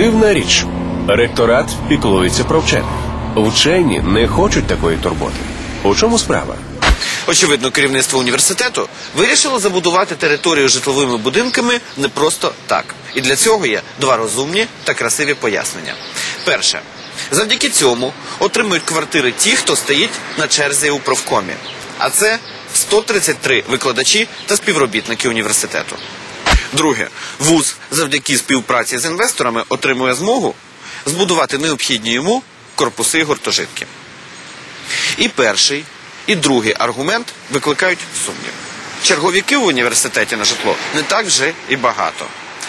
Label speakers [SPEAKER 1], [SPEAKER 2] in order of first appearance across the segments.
[SPEAKER 1] Дивна річ. Ректорат піклується про вчених. Вчені не хочуть такої турботи. У чому справа?
[SPEAKER 2] Очевидно, керівництво університету вирішило забудувати територію житловими будинками не просто так. І для цього є два розумні та красиві пояснення. Перше, завдяки цьому отримують квартири ті, хто стоїть на черзі у профкомі. А це 133 викладачі та співробітники університету. Друге, вуз завдяки співпраці з інвесторами отримує змогу збудувати необхідні йому корпуси і гуртожитки. І перший, і другий аргумент викликають сумнів. Черговиків в університеті на житло не так вже і багато.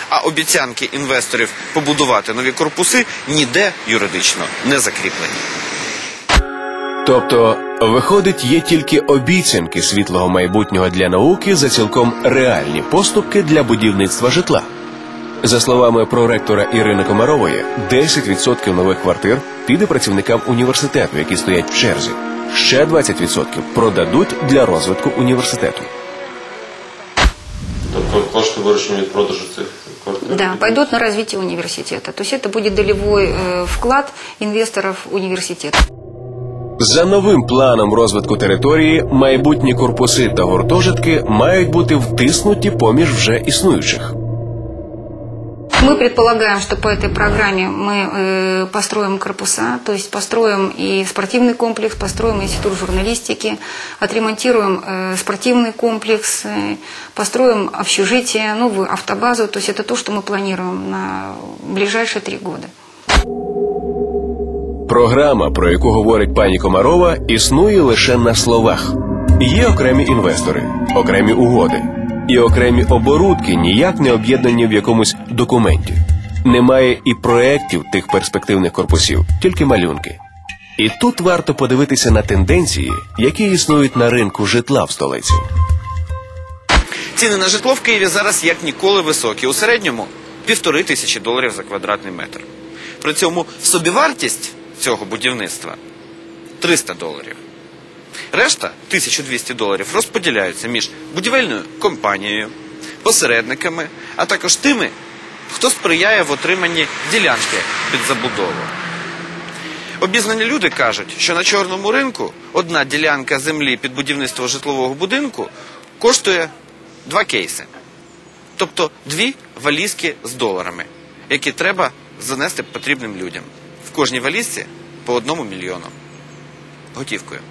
[SPEAKER 2] А обіцянки інвесторів побудувати нові корпуси ніде юридично не закріплені.
[SPEAKER 1] Тобто, виходить, є тільки обіцянки світлого майбутнього для науки за цілком реальні поступки для будівництва житла. За словами проректора Ірини Комарової, 10% нових квартир піде працівникам університету, які стоять в черзі. Ще 20% продадуть для розвитку університету.
[SPEAKER 3] Тобто кошти виручені від продажу цих квартир?
[SPEAKER 4] Да, пойдут на развитие университета. То есть это будет долевой э, вклад инвесторов университета.
[SPEAKER 1] За новим планом розвитку території, майбутні корпуси та гуртожитки мають бути втиснуті поміж вже існуючих.
[SPEAKER 4] Мы предполагаем, что по этой программе мы э, построим корпуса, то есть построим и спортивный комплекс, построим институт журналистики, отремонтируем э, спортивный комплекс, э, построим общежитие, новую автобазу. То есть это то, что мы планируем на ближайшие три года.
[SPEAKER 1] Програма, про яку говорить пані Комарова, існує лише на словах. Є окремі інвестори, окремі угоди і окремі оборудки ніяк не об'єднані в якомусь документі. Немає і проєктів тих перспективних корпусів, тільки малюнки. І тут варто подивитися на тенденції, які існують на ринку житла в столиці.
[SPEAKER 2] Ціни на житло в Києві зараз як ніколи високі. У середньому півтори тисячі доларів за квадратний метр. При цьому собівартість цього будівництва 300 доларів. Решта 1200 доларів розподіляються між будівельною компанією, посередниками, а також тими, хто сприяє в отриманні ділянки під забудову. Обізнані люди кажуть, що на чорному ринку одна ділянка землі під будівництво житлового будинку коштує два кейси. Тобто дві валізки з доларами, які треба занести потрібним людям. Кожній валізці по одному мільйону. Готівкою.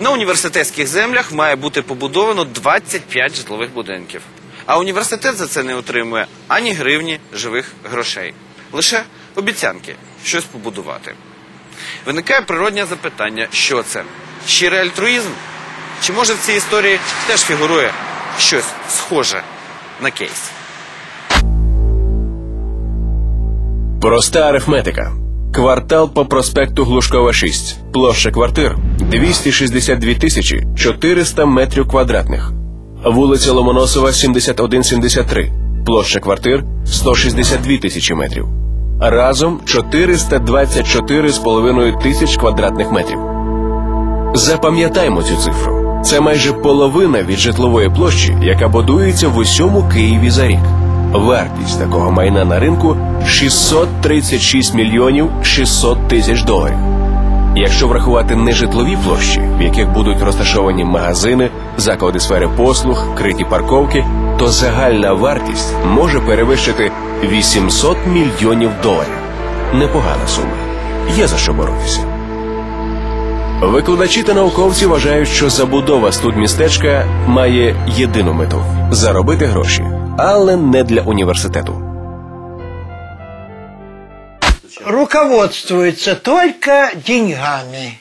[SPEAKER 2] На університетських землях має бути побудовано 25 житлових будинків. А університет за це не отримує ані гривні живих грошей. Лише обіцянки щось побудувати. Виникає природнє запитання, що це? Щирий альтруїзм? Чи може в цій історії теж фігурує щось схоже на кейс?
[SPEAKER 1] Проста арифметика. Квартал по проспекту Глушкова 6. Площа квартир 262 тисячі 400 метрів квадратних. Вулиця Ломоносова 7173. Площа квартир 162 тисячі метрів. Разом 424,5 тисяч квадратних метрів. Запам'ятаймо цю цифру. Це майже половина від житлової площі, яка будується в усьому Києві за рік. Вартість такого майна на ринку 636 мільйонів 600 тисяч доларів. Якщо врахувати нежитлові площі, в яких будуть розташовані магазини, заклади сфери послуг, криті парковки, то загальна вартість може перевищити 800 мільйонів доларів. Непогана сума. Є за що боротися. Викладачі та науковці вважають, що забудова студмістечка має єдину мету заробити гроші, але не для університету.
[SPEAKER 5] руководствуется только деньгами.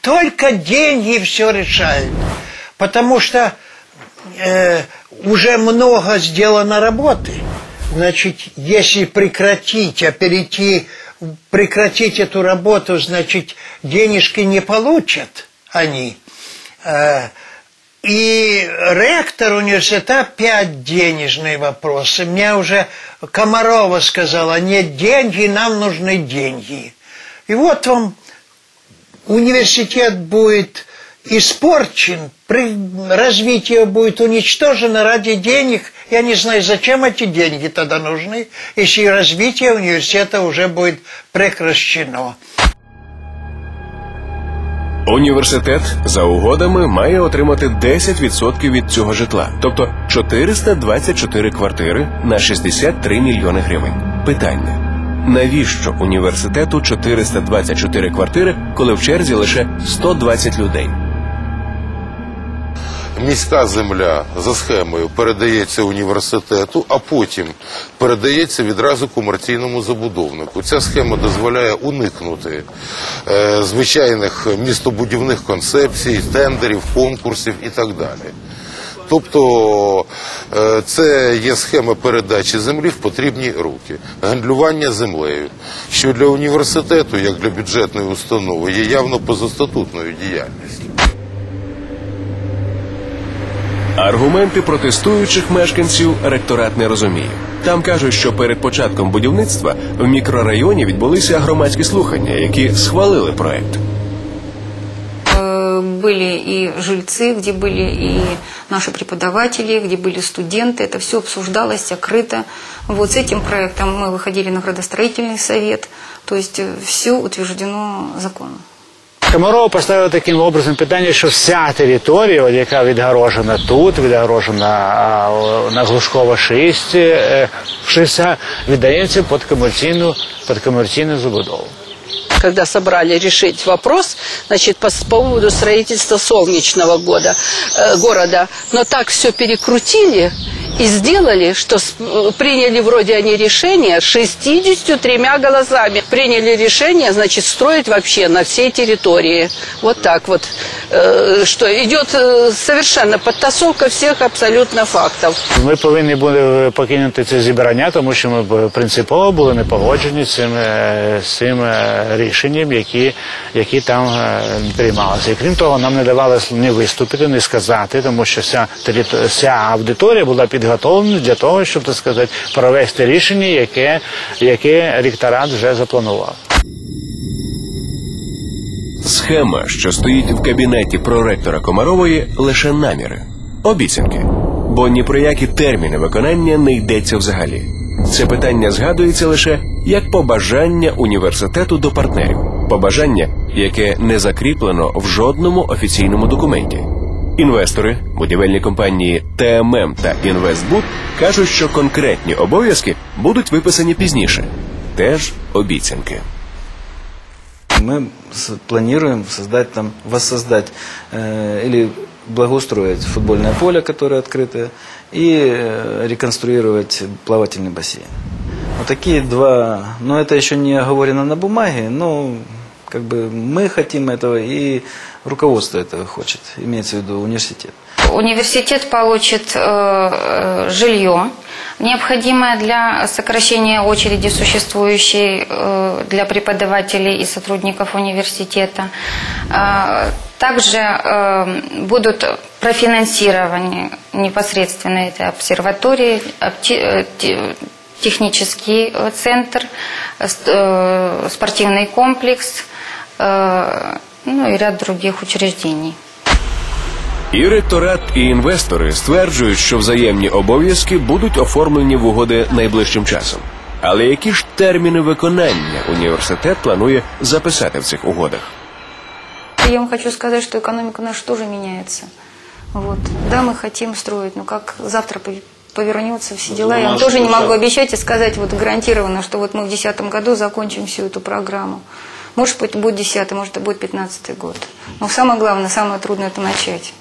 [SPEAKER 5] Только деньги все решают. Потому что э, уже много сделано работы. Значит, если прекратить, а перейти, прекратить эту работу, значит, денежки не получат они. Э, и ректор университета опять денежные вопросы. Мне уже Комарова сказала, нет деньги, нам нужны деньги. И вот вам университет будет испорчен, развитие будет уничтожено ради денег Я не знаю, зачем эти деньги тогда нужны, если развитие университета уже будет прекращено.
[SPEAKER 1] Університет за угодами має отримати 10% від цього житла, тобто 424 квартири на 63 мільйони гривень. Питання: навіщо університету 424 квартири, коли в черзі лише 120 людей?
[SPEAKER 6] Міська земля за схемою передається університету, а потім передається відразу комерційному забудовнику. Ця схема дозволяє уникнути е, звичайних містобудівних концепцій, тендерів, конкурсів і так далі. Тобто е, це є схема передачі землі в потрібні руки, гандлювання землею, що для університету, як для бюджетної установи, є явно позастатутною діяльністю.
[SPEAKER 1] Аргументи протестуючих мешканців ректорат не розуміє. Там кажуть, що перед початком будівництва в мікрорайоні відбулися громадські слухання, які схвалили проект.
[SPEAKER 4] Э, Были и жильцы, где были и наши преподаватели, где были студенты. Это все обсуждалось открыто. Вот с этим проектом мы выходили на градостроительный совет. То есть все утверждено законом.
[SPEAKER 7] Комаров поставив таким образом питання, що вся територія, от яка відгорожена тут, відгорожена а, о, на Глушкова 6, е, 60, віддається під комерційну, під комерційну забудову.
[SPEAKER 8] когда собрали решить вопрос, значит, по с- поводу строительства солнечного года, э, города. Но так все перекрутили и сделали, что с- э, приняли вроде они решение 63 голосами. Приняли решение, значит, строить вообще на всей территории. Вот так вот. Э, Что идет э, совершенно подтасовка всех абсолютно фактов.
[SPEAKER 7] Ми повинні були покинути це зібрання, тому що ми б принципово були не погоджені з цим, е, з цим е, рішенням, які, які там е, приймалися. І крім того, нам не давали ні виступити, ні сказати, тому що вся, терито- вся аудиторія була підготовлена для того, щоб так сказати, провести рішення, яке, яке ректорат вже запланував.
[SPEAKER 1] Схема, що стоїть в кабінеті проректора Комарової, лише наміри, обіцянки. Бо ні про які терміни виконання не йдеться взагалі. Це питання згадується лише як побажання університету до партнерів, побажання, яке не закріплено в жодному офіційному документі. Інвестори, будівельні компанії ТММ та Інвестбуд кажуть, що конкретні обов'язки будуть виписані пізніше. Теж обіцянки.
[SPEAKER 9] Мы с- планируем создать там, воссоздать э, или благоустроить футбольное поле, которое открытое, и э, реконструировать плавательный бассейн. Вот такие два, но это еще не оговорено на бумаге, но как бы мы хотим этого и руководство этого хочет, имеется в виду университет.
[SPEAKER 4] Университет получит э, э, жилье, необходимое для сокращения очереди, существующей э, для преподавателей и сотрудников университета. Э, Также э, будут профинансированы непосредственно этой обсерватории, э, технический э, центр, э, ст- э, спортивный комплекс, э, ну и ряд других учреждений.
[SPEAKER 1] І ректорат, і інвестори стверджують, що взаємні обов'язки будуть оформлені в угоди найближчим часом. Але які ж терміни виконання університет планує записати в цих угодах?
[SPEAKER 4] Я вам хочу сказать, что экономика наша тоже меняется. Вот. Да, мы хотим строить, но как завтра пов- повернется все дела, я вам тоже не могу обещать и сказать вот гарантированно, что вот мы в 2010 году закончим всю эту программу. Может быть, будет 10 может, будет 15 год. Но самое главное, самое трудное – это начать.